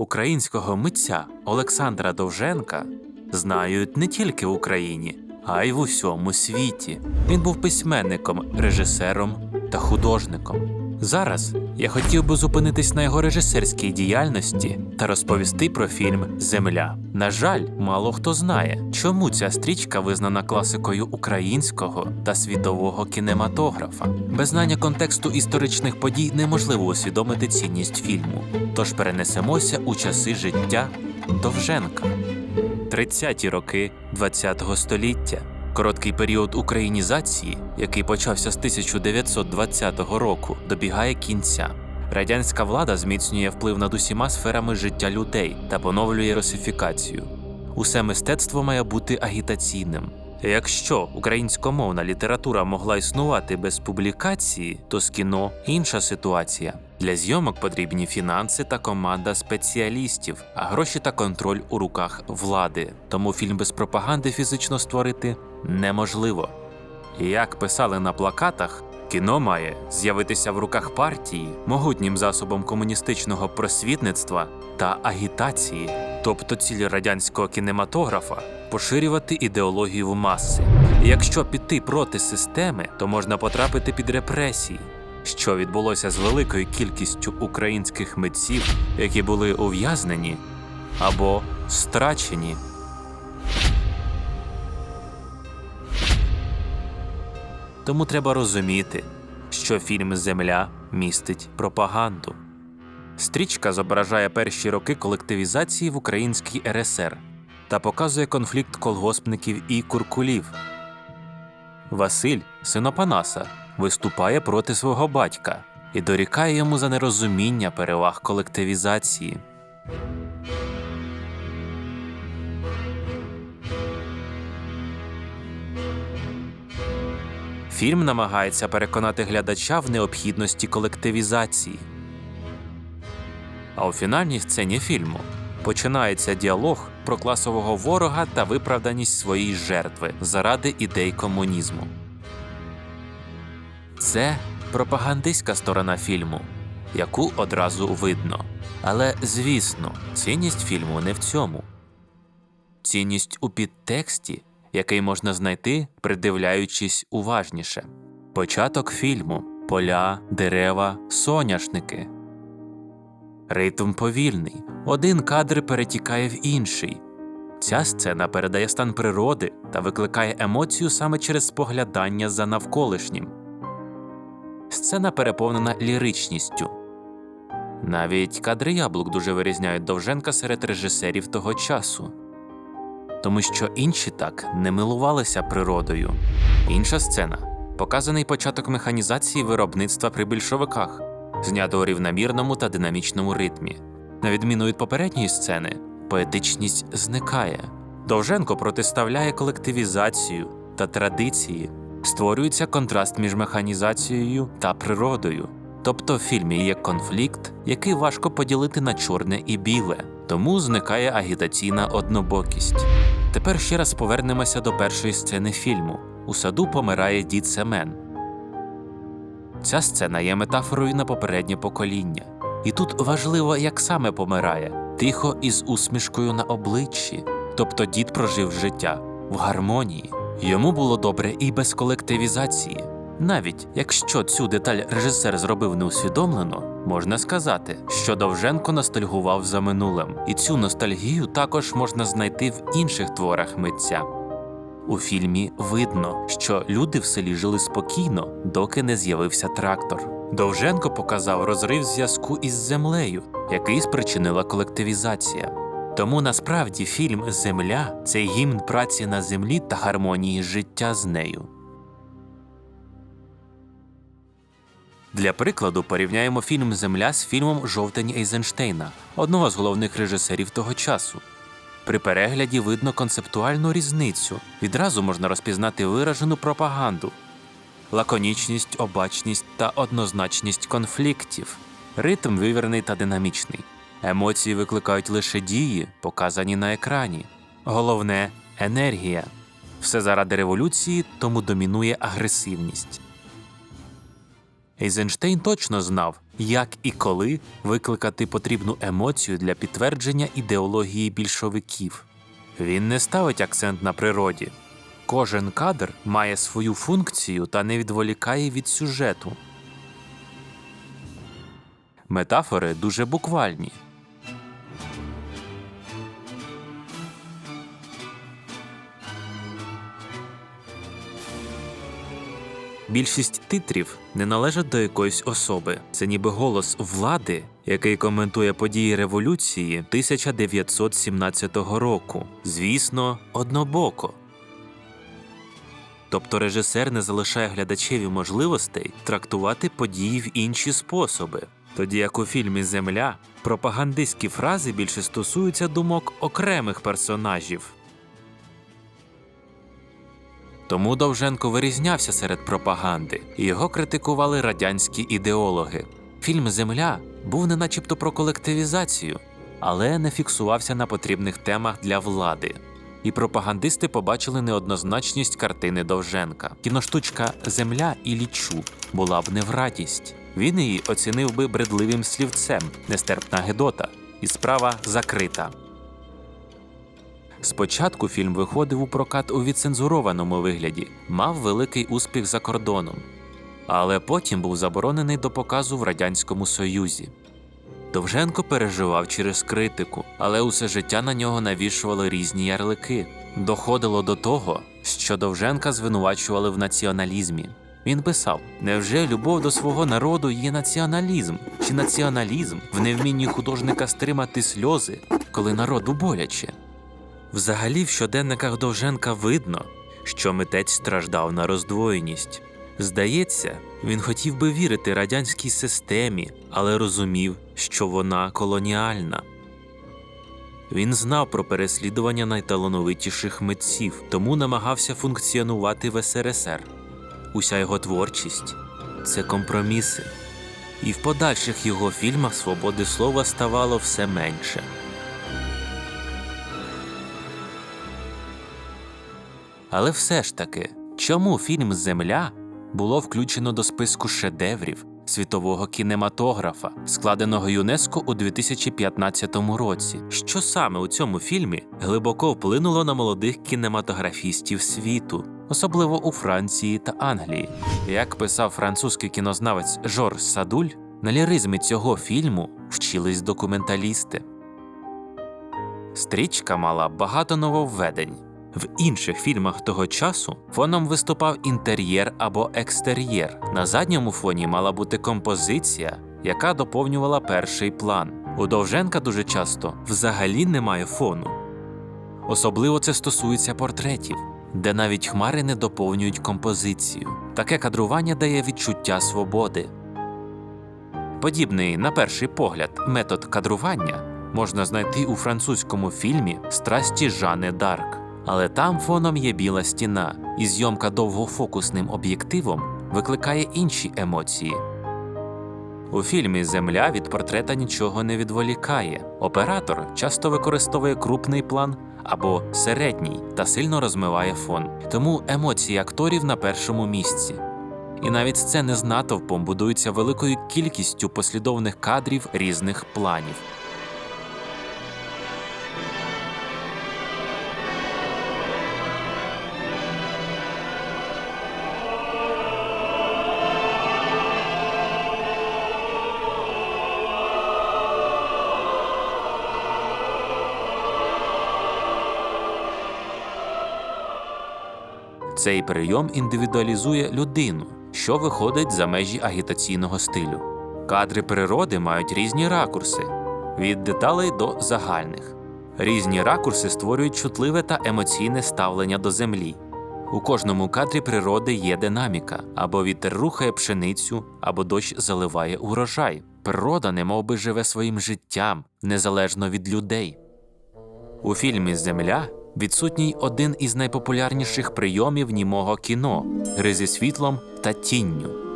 Українського митця Олександра Довженка знають не тільки в Україні, а й в усьому світі. Він був письменником, режисером та художником. Зараз я хотів би зупинитись на його режисерській діяльності та розповісти про фільм Земля. На жаль, мало хто знає, чому ця стрічка визнана класикою українського та світового кінематографа. Без знання контексту історичних подій неможливо усвідомити цінність фільму. Тож перенесемося у часи життя Довженка. 30-ті роки ХХ століття. Короткий період українізації, який почався з 1920 року, добігає кінця. Радянська влада зміцнює вплив над усіма сферами життя людей та поновлює русифікацію. Усе мистецтво має бути агітаційним. Якщо українськомовна література могла існувати без публікації, то з кіно інша ситуація. Для зйомок потрібні фінанси та команда спеціалістів, а гроші та контроль у руках влади. Тому фільм без пропаганди фізично створити неможливо. Як писали на плакатах, кіно має з'явитися в руках партії могутнім засобом комуністичного просвітництва та агітації, тобто ціль радянського кінематографа поширювати ідеологію в маси. Якщо піти проти системи, то можна потрапити під репресії, що відбулося з великою кількістю українських митців, які були ув'язнені або страчені. Тому треба розуміти, що фільм Земля містить пропаганду. Стрічка зображає перші роки колективізації в Українській РСР та показує конфлікт колгоспників і куркулів. Василь, син Опанаса, виступає проти свого батька і дорікає йому за нерозуміння переваг колективізації. Фільм намагається переконати глядача в необхідності колективізації. А у фінальній сцені фільму починається діалог про класового ворога та виправданість своєї жертви заради ідей комунізму. Це пропагандистська сторона фільму, яку одразу видно. Але, звісно, цінність фільму не в цьому. Цінність у підтексті, який можна знайти, придивляючись уважніше. Початок фільму поля, дерева, соняшники. Ритм повільний, один кадр перетікає в інший. Ця сцена передає стан природи та викликає емоцію саме через споглядання за навколишнім. Сцена переповнена ліричністю. Навіть кадри яблук дуже вирізняють Довженка серед режисерів того часу, тому що інші так не милувалися природою. Інша сцена показаний початок механізації виробництва при більшовиках, знято у рівномірному та динамічному ритмі. На відміну від попередньої сцени, поетичність зникає. Довженко протиставляє колективізацію та традиції, створюється контраст між механізацією та природою. Тобто в фільмі є конфлікт, який важко поділити на чорне і біле, тому зникає агітаційна однобокість. Тепер ще раз повернемося до першої сцени фільму. У саду помирає дід Семен. Ця сцена є метафорою на попереднє покоління. І тут важливо, як саме помирає, тихо і з усмішкою на обличчі. Тобто дід прожив життя в гармонії. Йому було добре і без колективізації. Навіть якщо цю деталь режисер зробив неусвідомлено, можна сказати, що Довженко ностальгував за минулим, і цю ностальгію також можна знайти в інших творах митця. У фільмі видно, що люди в селі жили спокійно, доки не з'явився трактор. Довженко показав розрив зв'язку із землею, який спричинила колективізація. Тому насправді фільм Земля це гімн праці на землі та гармонії життя з нею. Для прикладу порівняємо фільм Земля з фільмом Жовтень Ейзенштейна, одного з головних режисерів того часу. При перегляді видно концептуальну різницю. Відразу можна розпізнати виражену пропаганду, лаконічність, обачність та однозначність конфліктів, ритм вивірений та динамічний. Емоції викликають лише дії, показані на екрані. Головне енергія. Все заради революції, тому домінує агресивність. Ейзенштейн точно знав, як і коли викликати потрібну емоцію для підтвердження ідеології більшовиків. Він не ставить акцент на природі. Кожен кадр має свою функцію та не відволікає від сюжету. Метафори дуже буквальні. Більшість титрів не належать до якоїсь особи. Це ніби голос влади, який коментує події революції 1917 року. Звісно, однобоко. Тобто режисер не залишає глядачеві можливостей трактувати події в інші способи. Тоді як у фільмі Земля пропагандистські фрази більше стосуються думок окремих персонажів. Тому Довженко вирізнявся серед пропаганди, і його критикували радянські ідеологи. Фільм Земля був не начебто про колективізацію, але не фіксувався на потрібних темах для влади. І пропагандисти побачили неоднозначність картини Довженка. Кіноштучка Земля і лічу була б не в радість. Він її оцінив би бредливим слівцем, нестерпна гедота, і справа закрита. Спочатку фільм виходив у прокат у відцензурованому вигляді, мав великий успіх за кордоном, але потім був заборонений до показу в Радянському Союзі. Довженко переживав через критику, але усе життя на нього навішували різні ярлики. Доходило до того, що Довженка звинувачували в націоналізмі. Він писав: невже любов до свого народу є націоналізм, чи націоналізм в невмінні художника стримати сльози, коли народу боляче? Взагалі, в щоденниках Довженка видно, що митець страждав на роздвоєність. Здається, він хотів би вірити радянській системі, але розумів, що вона колоніальна. Він знав про переслідування найталановитіших митців, тому намагався функціонувати в СРСР. Уся його творчість це компроміси, і в подальших його фільмах свободи слова ставало все менше. Але все ж таки, чому фільм Земля було включено до списку шедеврів світового кінематографа, складеного ЮНЕСКО у 2015 році? Що саме у цьому фільмі глибоко вплинуло на молодих кінематографістів світу, особливо у Франції та Англії? Як писав французький кінознавець Жорж Садуль, на ліризмі цього фільму вчились документалісти. Стрічка мала багато нововведень. В інших фільмах того часу фоном виступав інтер'єр або екстер'єр. На задньому фоні мала бути композиція, яка доповнювала перший план. У Довженка дуже часто взагалі немає фону. Особливо це стосується портретів, де навіть хмари не доповнюють композицію. Таке кадрування дає відчуття свободи. Подібний, на перший погляд, метод кадрування можна знайти у французькому фільмі Страсті Жани Дарк. Але там фоном є біла стіна, і зйомка довгофокусним об'єктивом викликає інші емоції. У фільмі Земля від портрета нічого не відволікає. Оператор часто використовує крупний план або середній та сильно розмиває фон, тому емоції акторів на першому місці. І навіть сцени з натовпом будуються великою кількістю послідовних кадрів різних планів. Цей прийом індивідуалізує людину, що виходить за межі агітаційного стилю. Кадри природи мають різні ракурси від деталей до загальних. Різні ракурси створюють чутливе та емоційне ставлення до землі. У кожному кадрі природи є динаміка, або вітер рухає пшеницю, або дощ заливає урожай. Природа немов би живе своїм життям незалежно від людей. У фільмі Земля відсутній один із найпопулярніших прийомів німого кіно гри зі світлом та тінню.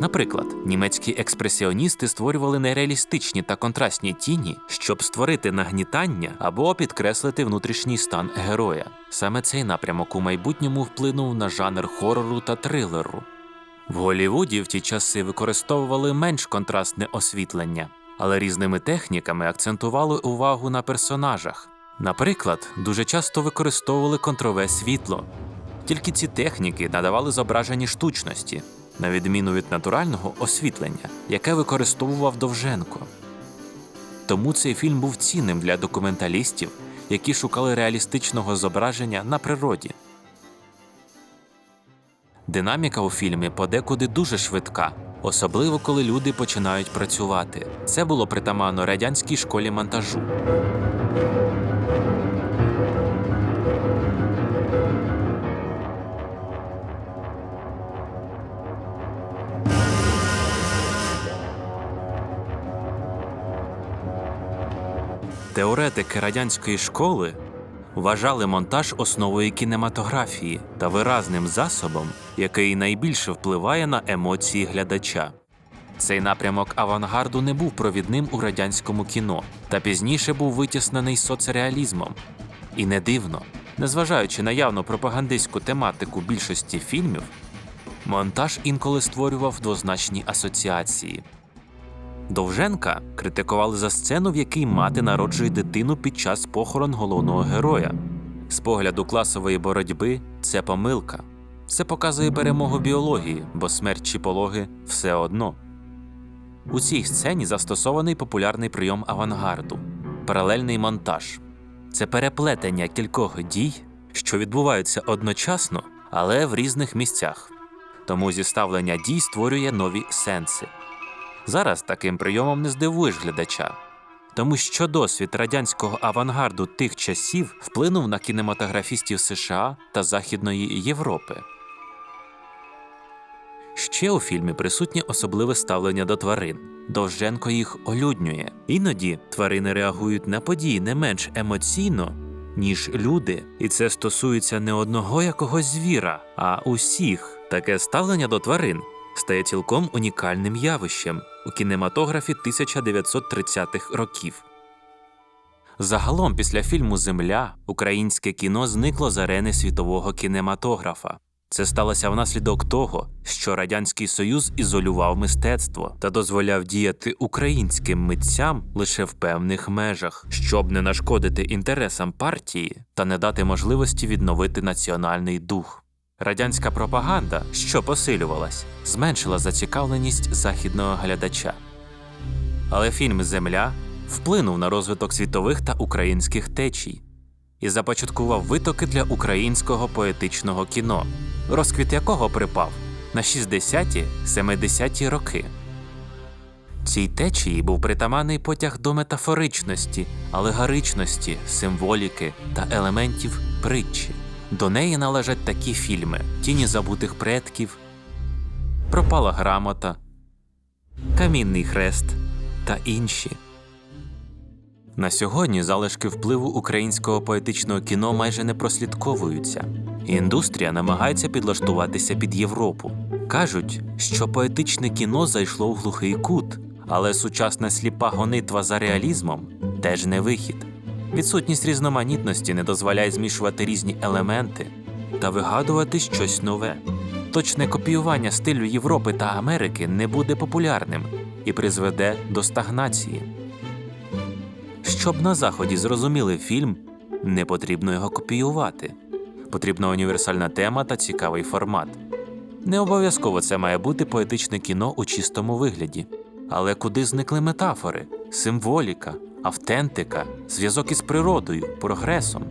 Наприклад, німецькі експресіоністи створювали нереалістичні та контрастні тіні, щоб створити нагнітання або підкреслити внутрішній стан героя. Саме цей напрямок у майбутньому вплинув на жанр хорору та трилеру. В Голлівуді в ті часи використовували менш контрастне освітлення, але різними техніками акцентували увагу на персонажах. Наприклад, дуже часто використовували контрове світло. Тільки ці техніки надавали зображенні штучності, на відміну від натурального освітлення, яке використовував Довженко. Тому цей фільм був цінним для документалістів, які шукали реалістичного зображення на природі. Динаміка у фільмі подекуди дуже швидка, особливо коли люди починають працювати. Це було притаманно радянській школі монтажу. Теоретики радянської школи вважали монтаж основою кінематографії та виразним засобом, який найбільше впливає на емоції глядача. Цей напрямок авангарду не був провідним у радянському кіно та пізніше був витіснений соцреалізмом. І не дивно, незважаючи на явно пропагандистську тематику більшості фільмів, монтаж інколи створював двозначні асоціації. Довженка критикували за сцену, в якій мати народжує дитину під час похорон головного героя. З погляду класової боротьби це помилка. Це показує перемогу біології, бо смерть чи пологи все одно. У цій сцені застосований популярний прийом авангарду паралельний монтаж. Це переплетення кількох дій, що відбуваються одночасно, але в різних місцях. Тому зіставлення дій створює нові сенси. Зараз таким прийомом не здивуєш глядача, тому що досвід радянського авангарду тих часів вплинув на кінематографістів США та Західної Європи. Ще у фільмі присутнє особливе ставлення до тварин. Довженко їх олюднює. Іноді тварини реагують на події не менш емоційно, ніж люди, і це стосується не одного якогось звіра, а усіх. Таке ставлення до тварин стає цілком унікальним явищем у кінематографі 1930-х років. Загалом, після фільму Земля українське кіно зникло з арени світового кінематографа. Це сталося внаслідок того, що Радянський Союз ізолював мистецтво та дозволяв діяти українським митцям лише в певних межах, щоб не нашкодити інтересам партії та не дати можливості відновити національний дух. Радянська пропаганда, що посилювалась, зменшила зацікавленість західного глядача. Але фільм Земля вплинув на розвиток світових та українських течій і започаткував витоки для українського поетичного кіно, розквіт якого припав на 60-70-ті роки. Цій течії був притаманний потяг до метафоричності, алегаричності, символіки та елементів притчі. До неї належать такі фільми: Тіні забутих предків, Пропала грамота, Камінний хрест та інші. На сьогодні залишки впливу українського поетичного кіно майже не прослідковуються. Індустрія намагається підлаштуватися під Європу. Кажуть, що поетичне кіно зайшло в глухий кут, але сучасна сліпа гонитва за реалізмом теж не вихід. Відсутність різноманітності не дозволяє змішувати різні елементи та вигадувати щось нове. Точне копіювання стилю Європи та Америки не буде популярним і призведе до стагнації. Щоб на заході зрозуміли фільм, не потрібно його копіювати. Потрібна універсальна тема та цікавий формат. Не обов'язково це має бути поетичне кіно у чистому вигляді. Але куди зникли метафори, символіка, автентика, зв'язок із природою, прогресом?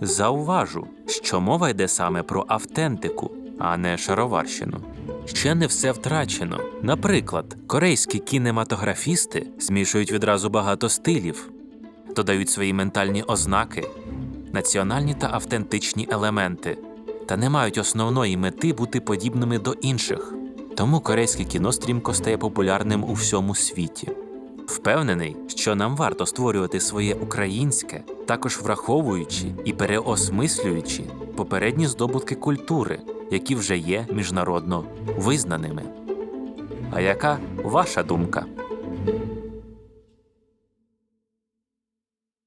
Зауважу, що мова йде саме про автентику, а не шароварщину. Ще не все втрачено. Наприклад, корейські кінематографісти змішують відразу багато стилів, додають свої ментальні ознаки, національні та автентичні елементи, та не мають основної мети бути подібними до інших. Тому корейське кіно стрімко стає популярним у всьому світі. Впевнений, що нам варто створювати своє українське, також враховуючи і переосмислюючи попередні здобутки культури, які вже є міжнародно визнаними. А яка ваша думка?